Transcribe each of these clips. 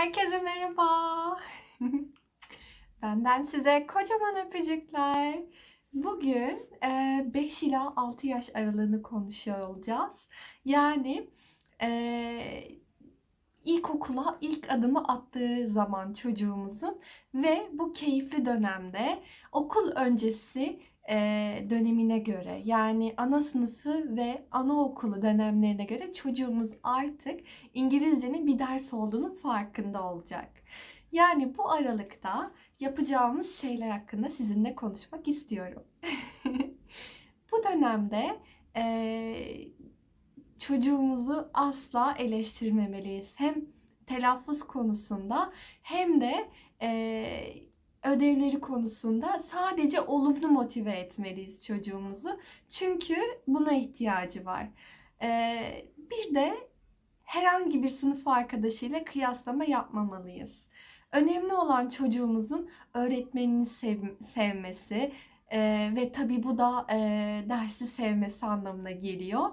Herkese merhaba. Benden size kocaman öpücükler. Bugün e, 5 ila 6 yaş aralığını konuşuyor olacağız. Yani e, ilkokula ilk adımı attığı zaman çocuğumuzun ve bu keyifli dönemde okul öncesi e, dönemine göre yani ana sınıfı ve anaokulu dönemlerine göre çocuğumuz artık İngilizcenin bir ders olduğunun farkında olacak. Yani bu aralıkta yapacağımız şeyler hakkında sizinle konuşmak istiyorum. bu dönemde eee, çocuğumuzu asla eleştirmemeliyiz. Hem telaffuz konusunda hem de eee, ödevleri konusunda sadece olumlu motive etmeliyiz çocuğumuzu. Çünkü buna ihtiyacı var. Eee, bir de herhangi bir sınıf arkadaşıyla kıyaslama yapmamalıyız. Önemli olan çocuğumuzun öğretmenini sev- sevmesi eee, ve tabii bu da eee, dersi sevmesi anlamına geliyor.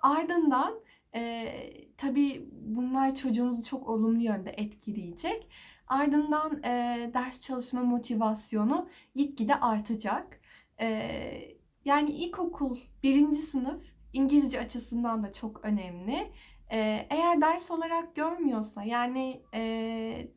Ardından eee tabii bunlar çocuğumuzu çok olumlu yönde etkileyecek. Ardından eee, ders çalışma motivasyonu gitgide artacak. Eee, yani ilkokul birinci sınıf İngilizce açısından da çok önemli. Ee, eğer ders olarak görmüyorsa yani e,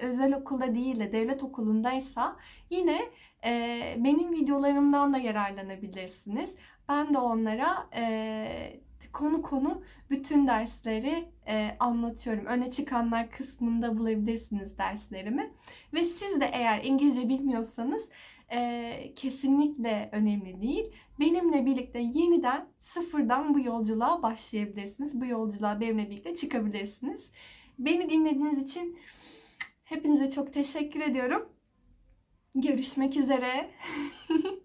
özel okulda değil de devlet okulundaysa yine e, benim videolarımdan da yararlanabilirsiniz. Ben de onlara e, konu konu bütün dersleri e, anlatıyorum. Öne çıkanlar kısmında bulabilirsiniz derslerimi. Ve siz de eğer İngilizce bilmiyorsanız e, kesinlikle önemli değil. Benimle birlikte yeniden sıfırdan bu yolculuğa başlayabilirsiniz. Bu yolculuğa benimle birlikte çıkabilirsiniz. Beni dinlediğiniz için hepinize çok teşekkür ediyorum. Görüşmek üzere.